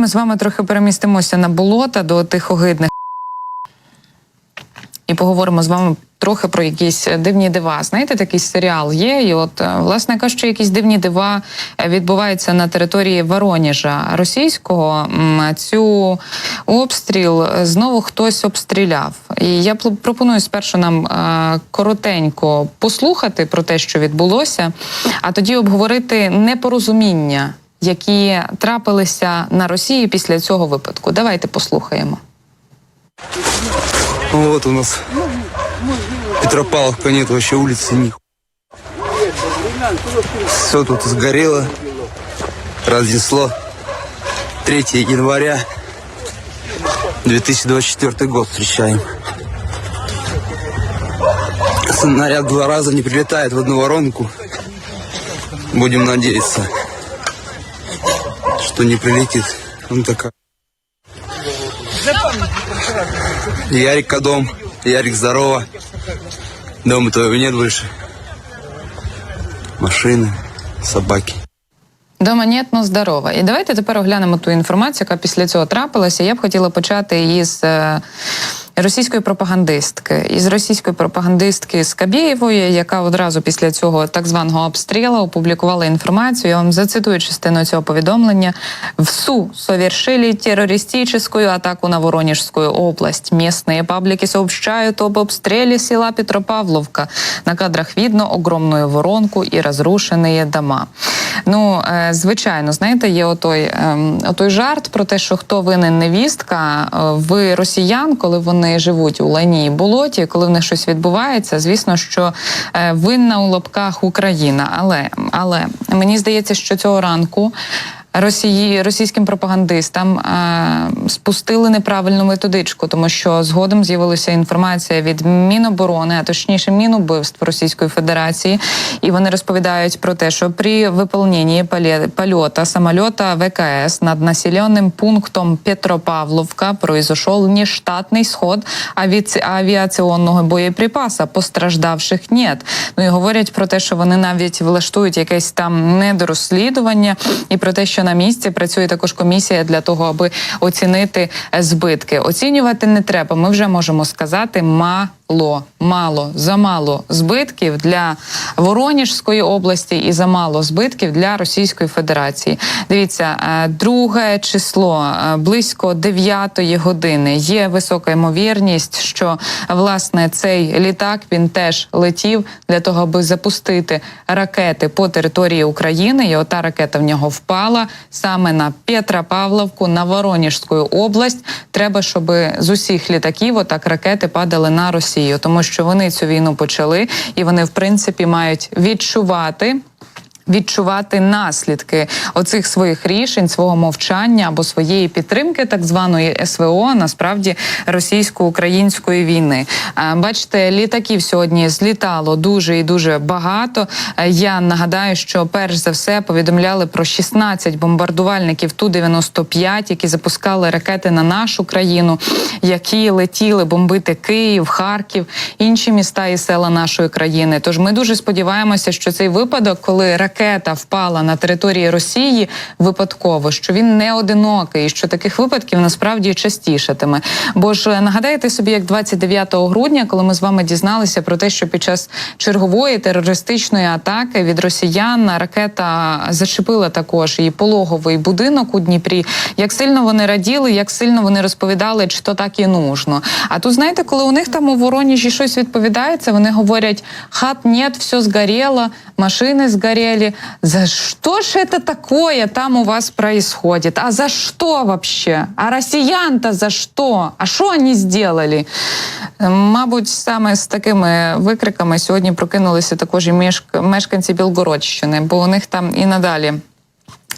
Ми з вами трохи перемістимося на болота до тих огидних і поговоримо з вами трохи про якісь дивні дива. Знаєте, такий серіал є, і от е, власне кажучи, якісь дивні дива е, відбуваються на території Вороніжа російського. Цю обстріл знову хтось обстріляв. І я пропоную спершу нам е, коротенько послухати про те, що відбулося, а тоді обговорити непорозуміння, які трапилися на Росії після цього випадку. Давайте послухаємо. Ну Вот у нас Петропавловка нет вообще улицы них. Все тут сгорело, разнесло. 3 января 2024 год встречаем. Снаряд два раза не прилетает в одну воронку. Будем надеяться, что не прилетит. Он такая. Ярик дом. Ярик, здорово. Дома твоего нет больше. Машины, собаки. Дома нет, но здорова. І давайте тепер оглянемо ту інформацію, яка після цього трапилася. Я б хотіла почати із е, російської пропагандистки, із російської пропагандистки Скабєєвої, яка одразу після цього так званого обстрілу опублікувала інформацію. Я вам зацитую частину цього повідомлення. В СУ совершили террористическую атаку на Воронежскую область. Местные паблики сообщают об обстреле села Петропавловка. На кадрах видно огромную воронку і разрушені дома. Ну, е, звичайно, знаєте, є отой, ем, отой жарт про те, що хто винен невістка е, в росіян, коли вони живуть у лані і болоті, коли в них щось відбувається, звісно, що е, винна у лапках Україна. Але, але мені здається, що цього ранку. Росії російським пропагандистам е, спустили неправильну методичку, тому що згодом з'явилася інформація від Міноборони, а точніше Мінубивств Російської Федерації, і вони розповідають про те, що при виповненні польота самолета ВКС над населеним пунктом Петропавловка произошел нештатний сход авіаці- авіаційного боєприпаса. Постраждавших нет. Ну і говорять про те, що вони навіть влаштують якесь там недорозслідування, і про те, що на місці працює також комісія для того, аби оцінити е, збитки. Оцінювати не треба. Ми вже можемо сказати мало, мало, замало збитків для Воронежської області і замало збитків для Російської Федерації. Дивіться, е, друге число е, близько 9 години. Є висока ймовірність, що власне цей літак він теж летів для того, аби запустити ракети по території України. І ота ракета в нього впала саме на Петропавловку, на Воронежську область. Треба, щоб з усіх літаків отак ракети падали на Росію, тому що вони цю війну почали, і вони, в принципі, мають відчувати. Відчувати наслідки оцих своїх рішень, свого мовчання або своєї підтримки, так званої СВО, насправді російсько-української війни. Е, Бачите, літаків сьогодні злітало дуже і дуже багато. Е, Я нагадаю, що перш за все повідомляли про 16 бомбардувальників ту 95 які запускали ракети на нашу країну, які летіли бомбити Київ, Харків, інші міста і села нашої країни. Тож ми дуже сподіваємося, що цей випадок, коли ракета впала на території Росії випадково, що він не одинокий, що таких випадків насправді частішатиме. Бо ж е, нагадаєте собі, як 29 грудня, коли ми з вами дізналися про те, що під час чергової терористичної атаки від росіян ракета зачепила також і пологовий будинок у Дніпрі. Як сильно вони раділи, як сильно вони розповідали, чи то так і нужно. А тут знаєте, коли у них там у Воронежі щось відповідається, вони говорять: хат нет, все згоріло, машини За що ж це такое там у вас происходит? А за що вообще? А росіян-то за що? А що вони сделали? Мабуть, саме з такими викриками сьогодні прокинулися також і мешканці Білгородщини, бо у них там і надалі.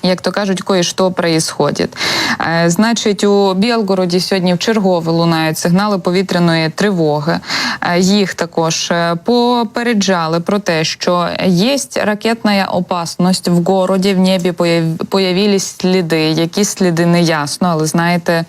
Як то кажуть, кое-що происходит. Е, Значить, у Білгороді сьогодні в чергове лунають сигнали повітряної тривоги. Е, Їх також е, попереджали про те, що є ракетна опасність в городі, в небі появились сліди. Які сліди не ясно, але знаєте.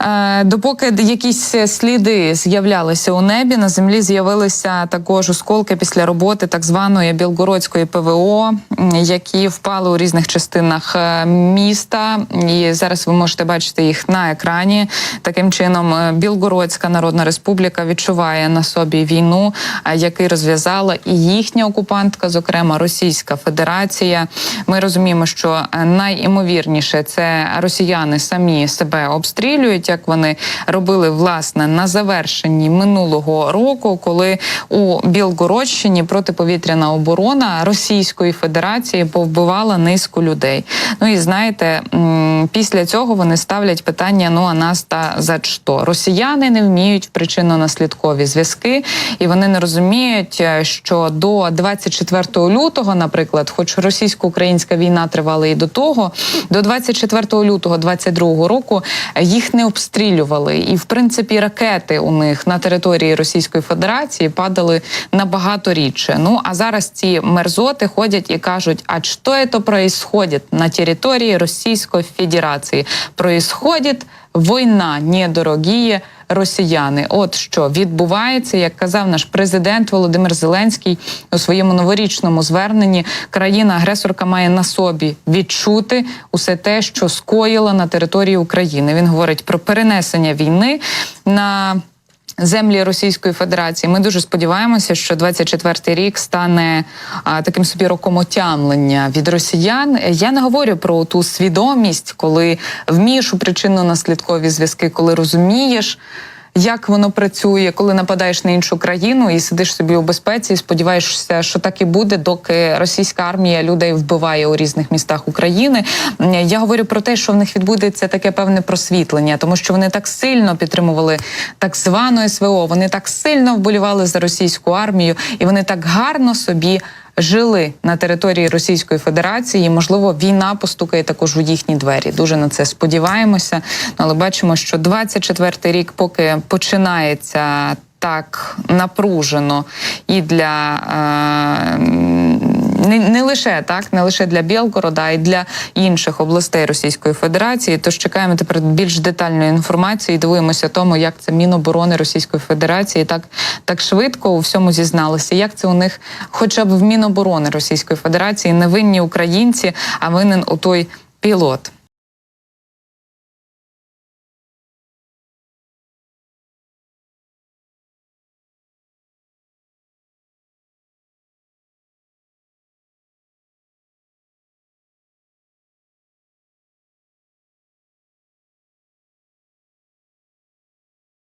Е, Допоки якісь сліди з'являлися у небі, на землі з'явилися також осколки після роботи так званої білгородської ПВО, які впали у різних частинах е, міста. І зараз ви можете бачити їх на екрані. Таким чином, е, Білгородська Народна Республіка відчуває на собі війну, який розв'язала і їхня окупантка, зокрема Російська Федерація. Ми розуміємо, що найімовірніше це росіяни самі себе обстрілюють, як вони робили власне на завершенні минулого року, коли у Білгородщині протиповітряна оборона Російської Федерації повбивала низку людей. Ну і знаєте, після цього вони ставлять питання: ну а нас та за що? Росіяни не вміють в причинно-наслідкові зв'язки, і вони не розуміють, е, що до 24 лютого, наприклад, хоч російсько-українська війна тривала і до того, до 24 лютого 22 року їх не обстрілювали, і в принципі ракети у них на території Російської Федерації падали набагато рідше. Ну а зараз ці мерзоти ходять і кажуть: а що це происходит на території Російської Федерації? Происходит війна, недорогі росіяни. От що відбувається, як казав наш президент Володимир Зеленський у своєму новорічному зверненні, країна-агресорка має на собі відчути усе те, що скоїла на території України. Він говорить про перенесення війни на. Землі Російської Федерації. Ми дуже сподіваємося, що 24-й рік стане а, таким собі роком отямлення від росіян. Я не говорю про ту свідомість, коли вмієш у причинно-наслідкові зв'язки, коли розумієш. Як воно працює, коли нападаєш на іншу країну і сидиш собі у безпеці, і сподіваєшся, що так і буде, доки російська армія людей вбиває у різних містах України. Я говорю про те, що в них відбудеться таке певне просвітлення, тому що вони так сильно підтримували так звану СВО. Вони так сильно вболівали за російську армію, і вони так гарно собі. Жили на території Російської Федерації, і, можливо, війна постукає також у їхні двері. Дуже на це сподіваємося. Але бачимо, що 24-й рік, поки починається так напружено і для е, не, не лише так, не лише для Білгорода, а й для інших областей Російської Федерації. Тож чекаємо тепер більш детальної інформації. і Дивуємося тому, як це Міноборони Російської Федерації так, так швидко у всьому зізналося. Як це у них, хоча б в Міноборони Російської Федерації, невинні українці, а винен у той пілот.